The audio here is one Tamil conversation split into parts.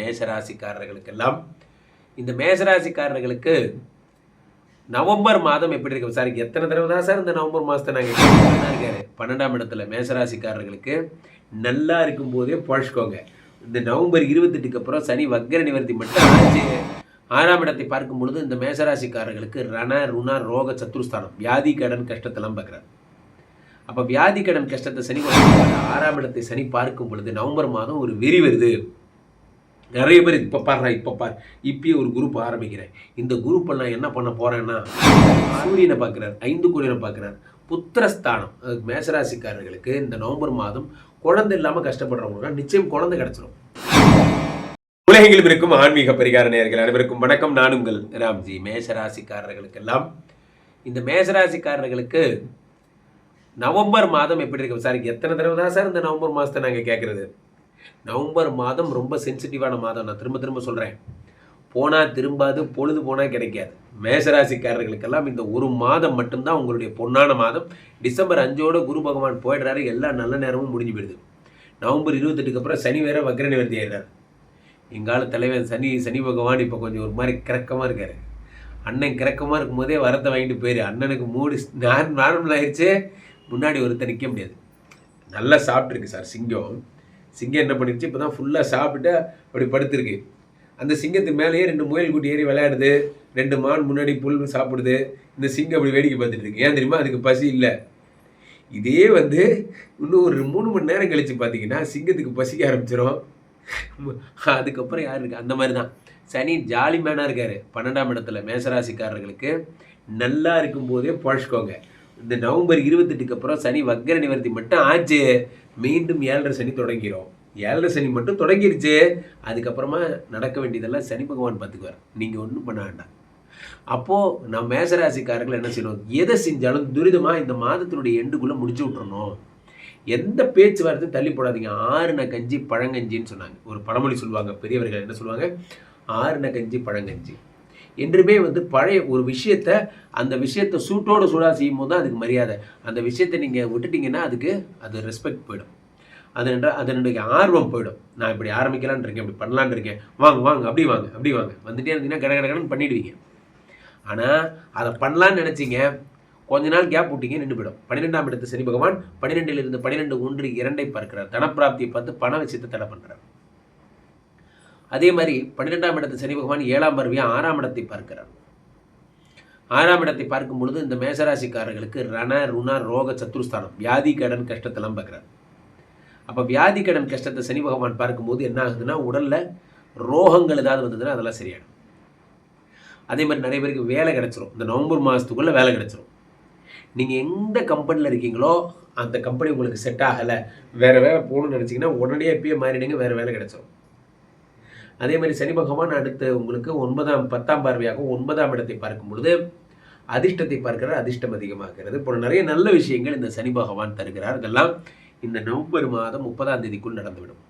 மேஷராசிக்காரர்களுக்கெல்லாம் இந்த மேஷராசிக்காரர்களுக்கு நவம்பர் மாதம் எப்படி இருக்கும் சார் எத்தனை தடவை தான் சார் இந்த நவம்பர் மாதத்தை நாங்கள் இருக்காரு பன்னெண்டாம் இடத்துல மேசராசிக்காரர்களுக்கு நல்லா இருக்கும் போதே பழச்சிக்கோங்க. இந்த நவம்பர் இருபத்தெட்டுக்கு அப்புறம் சனி வக்கர நிவர்த்தி மட்டும் ஆச்சு. ஆறாம் இடத்தை பார்க்கும் பொழுது இந்த மேசராசிக்காரர்களுக்கு ரண ருண ரோக சத்துருஸ்தானம் வியாதி கடன் கஷ்டத்தெல்லாம் பார்க்குறாரு. அப்போ வியாதி கடன் கஷ்டத்தை சனி ஆறாம் இடத்தை சனி பார்க்கும் பொழுது நவம்பர் மாதம் ஒரு வெறி வருது நிறைய பேர் இப்போ பாடுறா இப்போ பாரு. இப்பயே ஒரு குரூப் ஆரம்பிக்கிறேன். இந்த குரூப் நான் என்ன பண்ண போறேன்னா சூரியனை பார்க்குறார் ஐந்து கோடியனை பார்க்குறார். புத்திரஸ்தானம் அது மேசராசிக்காரர்களுக்கு இந்த நவம்பர் மாதம் குழந்தை இல்லாமல் கஷ்டப்படுறவங்களுக்கு நிச்சயம் குழந்தை கிடைச்சிரும். உலகெங்கிலும் இருக்கும் ஆன்மீக பரிகார நேர்கள் அனைவருக்கும் வணக்கம். நான் உங்கள் ராம்ஜி. மேசராசிக்காரர்களுக்கெல்லாம் இந்த மேசராசிக்காரர்களுக்கு நவம்பர் மாதம் எப்படி இருக்கும் சார் எத்தனை தடவை தான் சார் இந்த நவம்பர் மாதத்தை நாங்கள் கேட்குறது நவம்பர் மாதம் ரொம்ப சென்சிட்டிவான மாதம். நான் திரும்ப திரும்ப சொல்கிறேன் போனால் திரும்பாது பொழுது போனால் கிடைக்காது. மேசராசிக்காரர்களுக்கெல்லாம் இந்த ஒரு மாதம் மட்டும்தான் உங்களுடைய பொன்னான மாதம். டிசம்பர் அஞ்சோட குரு பகவான் போயிடுறாரு. எல்லா நல்ல நேரமும் முடிஞ்சு போயிடுது. நவம்பர் இருபத்தெட்டுக்கு அப்புறம் சனி வேற வக்ர நிவர்த்தி ஆயிடுறாரு. எங்கால தலைவன் சனி சனி பகவான் இப்போ கொஞ்சம் ஒரு மாதிரி கிறக்கமாக இருக்காரு. அண்ணன் கிறக்கமாக இருக்கும்போதே வரத்தை வாங்கிட்டு போயிரு. அண்ணனுக்கு மூடு நார் நார்மல் ஆயிடுச்சு முன்னாடி ஒருத்தர் நிற்க முடியாது. நல்லா சாப்பிட்ருக்கு சார். சிங்கம். சிங்கம் என்ன பண்ணிடுச்சு இப்போ தான் ஃபுல்லாக சாப்பிட்டு அப்படி படுத்திருக்கு. அந்த சிங்கத்துக்கு மேலேயே ரெண்டு முயல் குட்டி ஏறி விளையாடுது. ரெண்டு மான் முன்னாடி புல் சாப்பிடுது. இந்த சிங்கம் அப்படி வேடிக்கை பார்த்துட்டு இருக்கு. ஏன் தெரியுமா? அதுக்கு பசி இல்லை. இதே வந்து இன்னும் ஒரு மூணு மணி நேரம் கழிச்சு பார்த்தீங்கன்னா சிங்கத்துக்கு பசிக்க ஆரம்பிச்சிடும் அதுக்கப்புறம் யார் இருக்கு? அந்த மாதிரி தான் சனி ஜாலி மேனாக இருக்காரு. பன்னெண்டாம் இடத்துல மேசராசிக்காரர்களுக்கு நல்லா இருக்கும் போதே பழச்சிக்கோங்க. இந்த நவம்பர் இருபத்தெட்டுக்கு அப்புறம் சனி வக்கர நிவர்த்தி மட்டும் ஆச்சு. மீண்டும் ஏழரை சனி தொடங்கிரும் ஏழரை சனி மட்டும் தொடங்கிருச்சு. அதுக்கப்புறமா நடக்க வேண்டியதெல்லாம் சனி பகவான் பார்த்துக்குவார். நீங்கள் ஒன்றும் பண்ண வேண்டாம். அப்போது நம்ம மேசராசிக்காரர்கள் என்ன செய்யணும்? எதை செஞ்சாலும் துரிதமாக இந்த மாதத்தினுடைய எண்டுக்குள்ளே முடிச்சு விட்றணும் எந்த பேச்சுவார்த்தையும் தள்ளி போடாதீங்க. ஆறுன கஞ்சி பழங்கஞ்சின்னு சொன்னாங்க. ஒரு பழமொழி சொல்லுவாங்க. பெரியவர்கள் என்ன சொல்லுவாங்க? ஆறுன கஞ்சி பழங்கஞ்சி. என்றுமே வந்து பழைய ஒரு விஷயத்த அந்த விஷயத்தை சூட்டோட சூடாக செய்யும் போது தான் அதுக்கு மரியாதை. அந்த விஷயத்தை நீங்கள் விட்டுட்டீங்கன்னா அதுக்கு அது ரெஸ்பெக்ட் போயிடும். அது என்ற அதனுடைய ஆர்வம் போயிடும். நான் இப்படி ஆரம்பிக்கலான் இருக்கேன் இப்படி பண்ணலான்னு இருக்கேன். வாங்க வாங்க அப்படி வாங்க அப்படி வாங்க. வந்துட்டே இருந்தீங்கன்னா கட கடகடன்னு பண்ணிடுவீங்க. ஆனால் அதை பண்ணலான்னு நினச்சிங்க கொஞ்ச நாள் கேப் விட்டீங்க நின்று போயிடும். பன்னிரெண்டாம் இடத்து சனி பகவான் பன்னிரெண்டில் இருந்து பன்னிரெண்டு ஒன்று இரண்டை பார்க்கிறார். தனப்பிராப்தியை பார்த்து பண விஷயத்தை தடை பண்ணுறார் அதே மாதிரி பன்னிரெண்டாம் இடத்து சனி பகவான் ஏழாம் பருவியாக ஆறாம் இடத்தை பார்க்கிறார். ஆறாம் இடத்தை பார்க்கும் பொழுது இந்த மேசராசிக்காரர்களுக்கு ரண ருண ரோக சத்துருஸ்தானம் வியாதி கடன் கஷ்டத்தெல்லாம் பார்க்குறார். அப்போ வியாதி கடன் கஷ்டத்தை சனி பகவான் பார்க்கும்போது என்ன ஆகுதுன்னா உடலில் ரோகங்கள் ஏதாவது வந்ததுன்னா அதெல்லாம் சரியாயிடும். அதே மாதிரி நிறைய பேருக்கு வேலை கிடச்சிரும். இந்த நவம்பர் மாதத்துக்குள்ளே வேலை கிடச்சிரும். நீங்கள் எந்த கம்பெனியில் இருக்கீங்களோ அந்த கம்பெனி உங்களுக்கு செட் ஆகலை வேறு வேலை போகணும்னு நினச்சிங்கன்னா உடனே எப்பயே மாறிடுங்க வேறு வேலை கிடச்சிரும். அதே மாதிரி சனி பகவான் அடுத்து உங்களுக்கு ஒன்பதாம் பத்தாம் பார்வையாகவும் ஒன்பதாம் இடத்தை பார்க்கும் பொழுது அதிர்ஷ்டத்தை பார்க்கிறார் அதிர்ஷ்டம் அதிகமாகிறது. போல நிறைய நல்ல விஷயங்கள் இந்த சனி பகவான் தருகிறார். இதெல்லாம் இந்த நவம்பர் மாதம் முப்பதாம் தேதிக்குள் நடந்துவிடும்.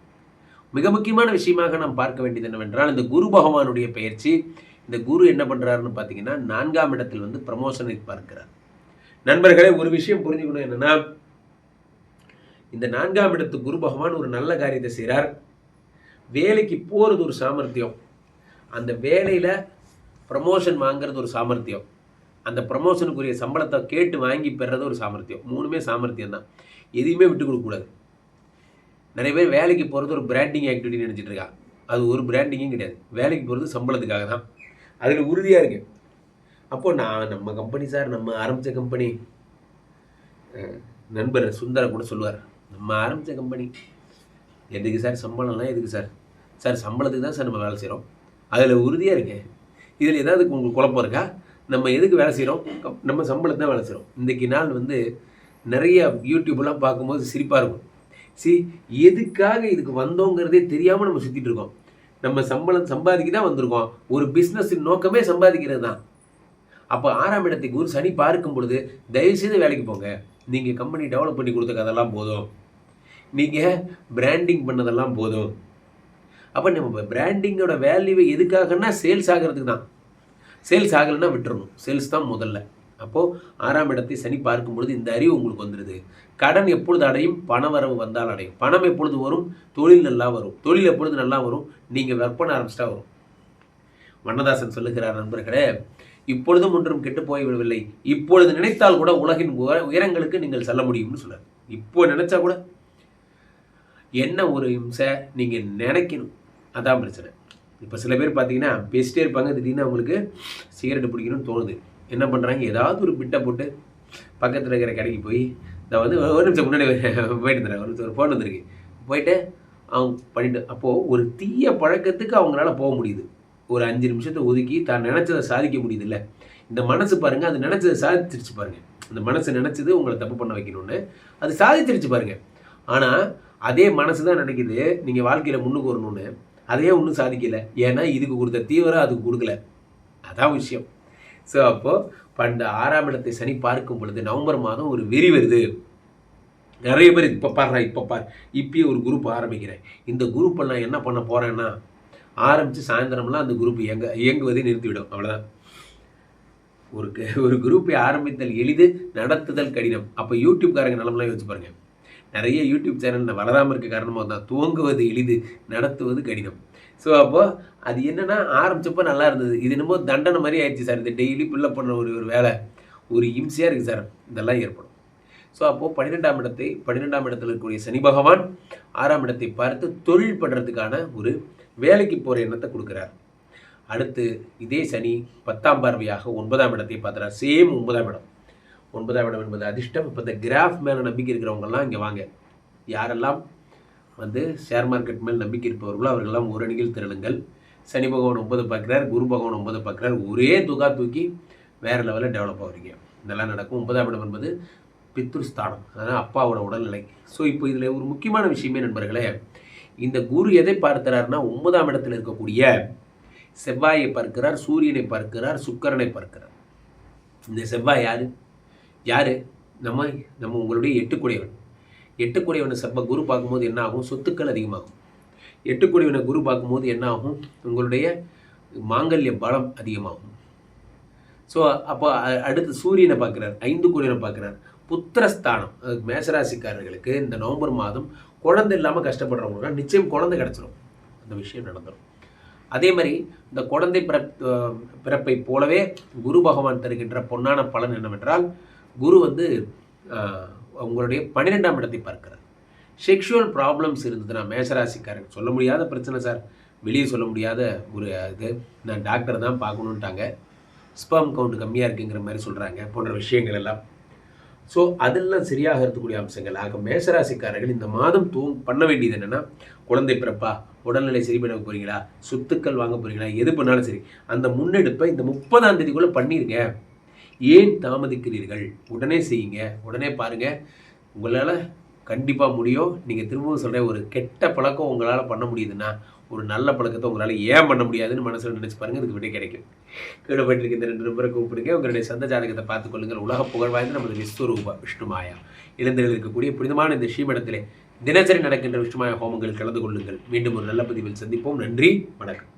மிக முக்கியமான விஷயமாக நாம் பார்க்க வேண்டியது என்னவென்றால் இந்த குரு பகவானுடைய பயிற்சி இந்த குரு என்ன பண்ணுறாருன்னு பார்த்தீங்கன்னா நான்காம் இடத்தில் வந்து ப்ரமோஷனை பார்க்கிறார். நண்பர்களே ஒரு விஷயம் புரிஞ்சுக்கணும் என்னன்னா இந்த நான்காம் இடத்து குரு பகவான் ஒரு நல்ல காரியத்தை செய்கிறார் வேலைக்கு போகிறது ஒரு சாமர்த்தியம். அந்த வேலையில் ப்ரமோஷன் வாங்குறது ஒரு சாமர்த்தியம். அந்த ப்ரமோஷனுக்குரிய சம்பளத்தை கேட்டு வாங்கி பெறது ஒரு சாமர்த்தியம். மூணுமே சாமர்த்தியம் தான் எதையுமே விட்டு கொடுக்கக்கூடாது நிறைய பேர் வேலைக்கு போகிறது ஒரு பிராண்டிங் ஆக்டிவிட்டி நினச்சிட்டு இருக்கா. அது ஒரு பிராண்டிங்கும் கிடையாது. வேலைக்கு போகிறது சம்பளத்துக்காக தான். அதில் உறுதியாக இருக்குது அப்போ நான் நம்ம கம்பெனி சார் நம்ம ஆரம்பித்த கம்பெனி நண்பர் சுந்தர கூட சொல்லுவார். நம்ம ஆரம்பித்த கம்பெனி எதுக்கு சார் சம்பளம்லாம் எதுக்கு சார்? சார் சம்பளத்துக்கு தான் சார் நம்ம வேலை செய்கிறோம் அதில் உறுதியாக இருக்கேன் இதில் ஏதாவது உங்களுக்கு குழப்பம் இருக்கா? நம்ம எதுக்கு வேலை செய்கிறோம் நம்ம சம்பளத்தை தான் வேலை செய்கிறோம் இன்றைக்கி நாள் வந்து நிறைய யூடியூப்லாம் பார்க்கும்போது சிரிப்பாக இருக்கும். சி எதுக்காக இதுக்கு வந்தோங்கிறதே தெரியாமல் நம்ம சுற்றிட்டு இருக்கோம். நம்ம சம்பளம் சம்பாதிக்க தான் வந்திருக்கோம். ஒரு பிஸ்னஸின் நோக்கமே சம்பாதிக்கிறது தான். அப்போ ஆறாம் இடத்துக்கு ஒரு சனி பார்க்கும் பொழுது தயவுசெய்து வேலைக்கு போங்க. நீங்கள் கம்பெனி டெவலப் பண்ணி கொடுத்த கதெல்லாம் போதும். நீங்கள் பிராண்டிங் பண்ணதெல்லாம் போதும். அப்போ நம்ம பிராண்டிங்கோட வேல்யூவை எதுக்காகன்னா சேல்ஸ் ஆகிறதுக்கு தான். சேல்ஸ் ஆகலைன்னா விட்டுறணும். சேல்ஸ் தான் முதல்ல. அப்போது ஆறாம் இடத்தை சனி பார்க்கும் பொழுது இந்த அறிவு உங்களுக்கு வந்துடுது கடன் எப்பொழுது அடையும்? பணவரவு வந்தால் அடையும். பணம் எப்பொழுது வரும்? தொழில் நல்லா வரும். தொழில் எப்பொழுது நல்லா வரும்? நீங்கள் ஒர்க் பண்ண ஆரம்பிச்சிட்டா வரும். வண்ணதாசன் சொல்லுகிறார் நண்பர்களே இப்பொழுதும் ஒன்றும் கெட்டு போய்விடவில்லை. இப்பொழுது நினைத்தால் கூட உலகின் உயரங்களுக்கு நீங்கள் செல்ல முடியும்னு சொல்றார். இப்போ நினைச்சா கூட என்ன ஒரு இம்சை நீங்கள் நினைக்கணும்? அதான் பிரச்சனை. இப்போ சில பேர் பார்த்தீங்கன்னா பேசிட்டே இருப்பாங்க திடீர்னு அவங்களுக்கு சிகரெட் பிடிக்கணும்னு தோணுது. என்ன பண்ணுறாங்க ஏதாவது ஒரு பிட்டை போட்டு பக்கத்தில் இருக்கிற கடைக்கு போய் இந்த வந்து ஒரு நிமிஷம் முன்னாடி போயிட்டு இருந்தேன் ஒரு நிமிஷம் ஒரு ஃபோன் வந்திருக்கு. போயிட்டு அவங்க பண்ணிட்டு அப்போது ஒரு தீய பழக்கத்துக்கு அவங்களால போக முடியுது. ஒரு அஞ்சு நிமிஷத்தை ஒதுக்கி தான் நினச்சதை சாதிக்க முடியுதுல்ல. இந்த மனசு பாருங்கள் அது நினச்சதை சாதிச்சிருச்சு பாருங்கள் இந்த மனசு நினச்சது உங்களை தப்பு பண்ண வைக்கணும்னு அது சாதிச்சிருச்சு பாருங்கள் ஆனால் அதே மனசு தான் நினைக்குது நீங்கள் வாழ்க்கையில் முன்னுக்கு வரணும்னு. அதையே ஒன்றும் சாதிக்கலை? ஏன்னா இதுக்கு கொடுத்த தீவிரம் அதுக்கு கொடுக்கல. அதான் விஷயம். ஸோ அப்போது பண்ட ஆறாம் இடத்தை சனி பார்க்கும் பொழுது நவம்பர் மாதம் ஒரு வெறி வருது. நிறைய பேர் இப்போ பாடுறா இப்போ பார். இப்பயே ஒரு குரூப் ஆரம்பிக்கிறேன். இந்த குரூப்பை நான் என்ன பண்ண போகிறேன்னா ஆரம்பித்து சாயந்தரம்லாம் அந்த குரூப் இயங்க இயங்குவதை நிறுத்திவிடும். அவ்வளோதான் ஒரு க- ஒரு குரூப்பை ஆரம்பித்தல் எளிது நடத்துதல் கடினம். அப்போ யூடியூப்காரங்க நிலமெல்லாம் யோசிச்சு பாருங்கள் நிறைய யூடியூப் சேனல் வளராமல் இருக்க காரணமாக தான் துவங்குவது எளிது நடத்துவது கடினம். ஸோ அப்போது அது என்னென்னா ஆரம்பிச்சப்போ நல்லா இருந்தது. இது என்னமோ தண்டனை மாதிரி ஆயிடுச்சு சார். இது டெய்லி பில்லப் பண்ண ஒரு ஒரு வேலை. ஒரு இம்சையாக இருக்குது சார். இதெல்லாம் ஏற்படும். ஸோ அப்போது பன்னிரெண்டாம் இடத்தை பன்னிரெண்டாம் இடத்தில் இருக்கக்கூடிய சனி பகவான் ஆறாம் இடத்தை பார்த்து தொழில் பண்ணுறதுக்கான ஒரு வேலைக்கு போகிற எண்ணத்தை கொடுக்குறார். அடுத்து இதே சனி பத்தாம் பார்வையாக ஒன்பதாம் இடத்தை பார்த்துறார் சேம் ஒன்பதாம் இடம். ஒன்பதாம் இடம் என்பது அதிர்ஷ்டம். இப்போ இந்த கிராஃப் மேலே நம்பிக்கை இருக்கிறவங்கெல்லாம் இங்கே வாங்க. யாரெல்லாம் வந்து ஷேர் மார்க்கெட் மேல் நம்பிக்கை இருப்பவர்களோ அவர்களெல்லாம் ஒரு அணியில் திரளுங்கள். சனி பகவான் ஒன்பது பார்க்குறார் குரு பகவான் ஒன்பது பார்க்குறார். ஒரே துகா தூக்கி வேறு லெவலில் டெவலப் ஆகுறீங்க இதெல்லாம் நடக்கும். ஒன்பதாம் இடம் என்பது பித்ருஸ்தானம் அதனால் அப்பாவோட உடல்நிலை. ஸோ இப்போ இதில் ஒரு முக்கியமான விஷயமே நண்பர்களே இந்த குரு எதை பார்க்கிறார்னா ஒன்பதாம் இடத்தில் இருக்கக்கூடிய செவ்வாயை பார்க்கிறார் சூரியனை பார்க்கிறார் சுக்கரனை பார்க்கிறார். இந்த செவ்வாய் யார்? யார்? நம்ம நம்ம உங்களுடைய எட்டுக்குடையவன். எட்டுக்குடையவனை சப்ப குரு பார்க்கும்போது என்ன ஆகும்? சொத்துக்கள் அதிகமாகும். எட்டுக்குடையவனை குரு பார்க்கும்போது என்ன ஆகும்? உங்களுடைய மாங்கல்ய பலம் அதிகமாகும். ஸோ அப்போ அ- அடுத்து சூரியனை பார்க்குறார். ஐந்து குடியனை பார்க்குறார். புத்திரஸ்தானம். அது மேசராசிக்காரர்களுக்கு இந்த நவம்பர் மாதம் குழந்தை இல்லாமல் கஷ்டப்படுறவங்களுக்கு நிச்சயம் குழந்தை கிடச்சிரும். அந்த விஷயம் நடந்துடும் அதே மாதிரி இந்த குழந்தை பிறப் பிறப்பை போலவே குரு பகவான் தருகின்ற பொன்னான பலன் என்னவென்றால் குரு வந்து உங்களுடைய பன்னிரெண்டாம் இடத்தை பார்க்கிறார். செக்ஷுவல் ப்ராப்ளம்ஸ் இருந்ததுன்னா மேசராசிக்காரங்க சொல்ல முடியாத பிரச்சனை சார். வெளியே சொல்ல முடியாத ஒரு இது. நான் டாக்டர் தான் பார்க்கணுன்ட்டாங்க ஸ்பம் கவுண்ட் கம்மியாக இருக்குங்கிற மாதிரி சொல்கிறாங்க போன்ற விஷயங்கள் எல்லாம். ஸோ அதெல்லாம் சரியாக இருக்கக்கூடிய அம்சங்கள். ஆக மேசராசிக்காரர்கள் இந்த மாதம் தூ பண்ண வேண்டியது என்னென்னா குழந்தை பிறப்பா? உடல்நிலை சரி பண்ண போகிறீங்களா சொத்துக்கள் வாங்க போகிறீங்களா எது பண்ணாலும் சரி. அந்த முன்னெடுப்பை இந்த முப்பதாம் தேதிக்குள்ளே பண்ணிடுங்க ஏன் தாமதிக்கிறீர்கள்? உடனே செய்யுங்க. உடனே பாருங்கள் உங்களால் கண்டிப்பாக முடியும். நீங்கள் திரும்பவும் சொல்கிறேன் ஒரு கெட்ட பழக்கம் உங்களால் பண்ண முடியுதுன்னா ஒரு நல்ல பழக்கத்தை உங்களால் ஏன் பண்ண முடியாதுன்னு மனசில் நினச்சி பாருங்கள் இதுக்கு விடை கிடைக்கும். கீழே போயிட்டு இந்த ரெண்டு நம்பரை கூப்பிடுங்க. உங்களுடைய சொந்த ஜாதகத்தை பார்த்துக்கொள்ளுங்கள் உலக புகழ் வாய்ந்த நமது விஸ்வரூபா விஷ்ணுமாயா இளைஞர்கள் இருக்கக்கூடிய புனிதமான இந்த ஸ்ரீமடத்திலே தினசரி நடக்கின்ற விஷ்ணுமாயா ஹோமங்கள் கலந்து கொள்ளுங்கள். மீண்டும் ஒரு நல்ல பதிவில் சந்திப்போம். நன்றி. வணக்கம்.